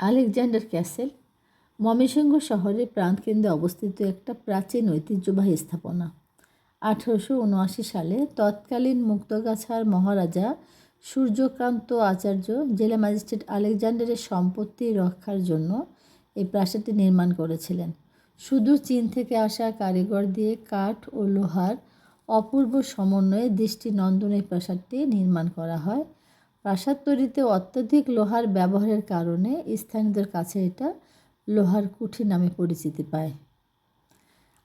Alexander castle, Mymensingh শহরের প্রাণকেন্দ্রে অবস্থিত একটা প্রাচীন ঐতিহ্যবাহী স্থাপনা। আঠেরোশো উনআশি সালে তৎকালীন মুক্তগাছার মহারাজা সূর্যকান্ত আচার্য জেলা ম্যাজিস্ট্রেট আলেকজান্ডারের সম্পত্তি রক্ষার জন্য এই প্রাসাদটি নির্মাণ করেছিলেন। শুধু চীন থেকে আসা কারিগর দিয়ে কাঠ ও লোহার অপূর্ব সমন্বয়ে দৃষ্টি নন্দন এই প্রাসাদটি নির্মাণ করা হয়। প্রাসাদ তৈরিতে অত্যধিক লোহার ব্যবহারের কারণে স্থানীয়দের কাছে এটা লোহার কুঠি নামে পরিচিতি পায়।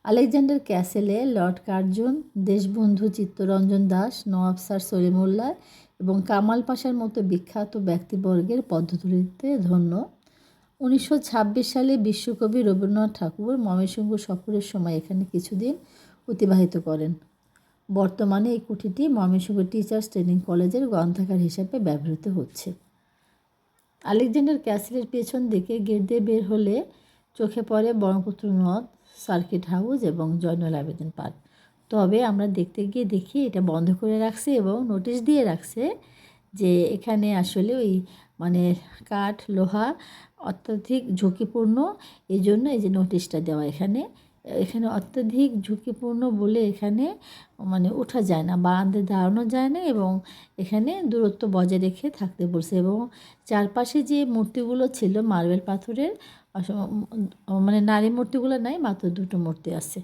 Alexander ক্যাসেলে Lord Curzon, Deshbandhu Chittaranjan Das, Nawab sir Salimullah এবং কামাল পাশার মতো বিখ্যাত ব্যক্তিবর্গের পদ্ধতিতে ধন্য। উনিশশো ছাব্বিশ সালে বিশ্বকবি রবীন্দ্রনাথ ঠাকুর ময়মনসিংহ সফরের সময় এখানে কিছুদিন অতিবাহিত করেন। বর্তমানে এই কুঠিটি ময়মনসিংহ টিচার্স ট্রেনিং কলেজের গ্রন্থাগার হিসাবে ব্যবহৃত হচ্ছে। আলেকজান্ডার ক্যাসেলের পেছন দিকে গেট দিয়ে বের হলে চোখে পড়ে ব্রহ্মপুত্র নদ, সার্কিট হাউস এবং জয়নুল আবেদিন পার্ক। তবে আমরা দেখতে গিয়ে দেখি এটা বন্ধ করে রাখছে এবং নোটিশ দিয়ে রাখছে যে এখানে আসলে ওই মানে কাঠ, লোহা অত্যধিক ঝুঁকিপূর্ণ। এই জন্য এই যে নোটিশটা দেওয়া এখানে এখানে অত্যধিক ঝুঁকিপূর্ণ বলে এখানে মানে ওঠা যায় না, বারান্দায় দাঁড়ানো যায় না এবং এখানে দূরত্ব বজায় রেখে থাকতে বলছে এবং চারপাশে যে মূর্তিগুলো ছিল, মার্বেল পাথরের মানে নারী মূর্তিগুলো নাই, মাত্র দুটো মূর্তি আছে।